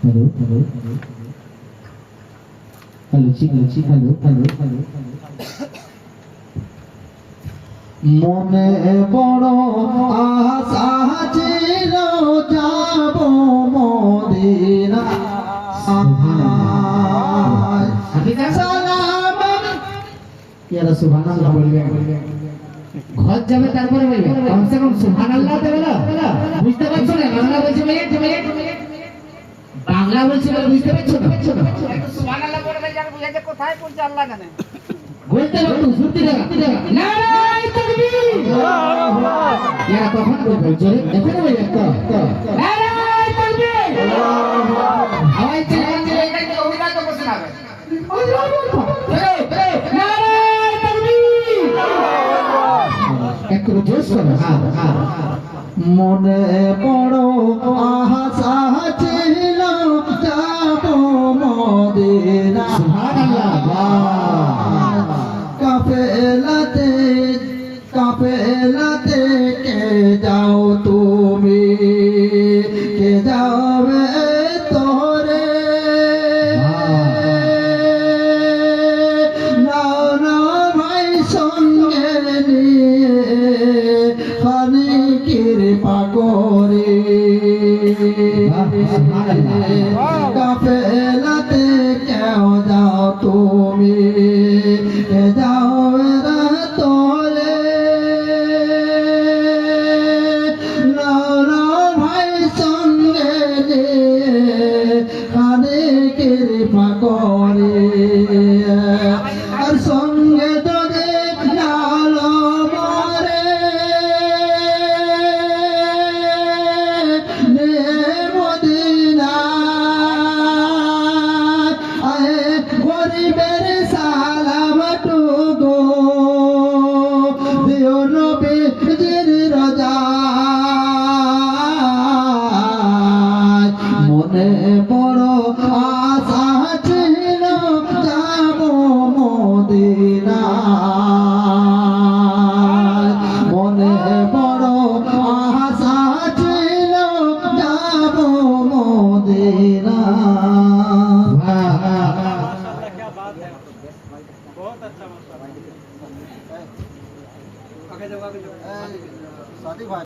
Hello hello hello hello hello hello hello মনে বড় আশা ছিল যাব মদিনা। সালাম। ইয়ারা সুবহানাল্লাহ বলবেন ঘর যাবে তারপরে বলবে কমসে কম সুবহানাল্লাহ তো বলো বুঝতে পারছ না? বাংলা বলছে মিনিট মিনিট বাংলা বলছে বলে বুঝতে পারছ না? সুবহানাল্লাহ বলে দেয় যার বুঝাতে কোথায় পৌঁছে আল্লাহ জানে। বলতে পারতো শুনতে দেখা নারায় তাকবীর! কখন বলবে? জোরে দেখো বলবে তো আওয়াজ চলে চলে এটা কি অভিনয় তো বসে না নারায় জোশ করো মনে বড় আশা ছিল যাব মদিনা। কাফেলাতে কাফেলাতে কে যাও তুমি? কে যাবে সঙ্গে নিয়ে মনে বড় আশা ছিল যাব মদিনা মনে বড় আশা ছিল যাব মদিনা बहुत अच्छा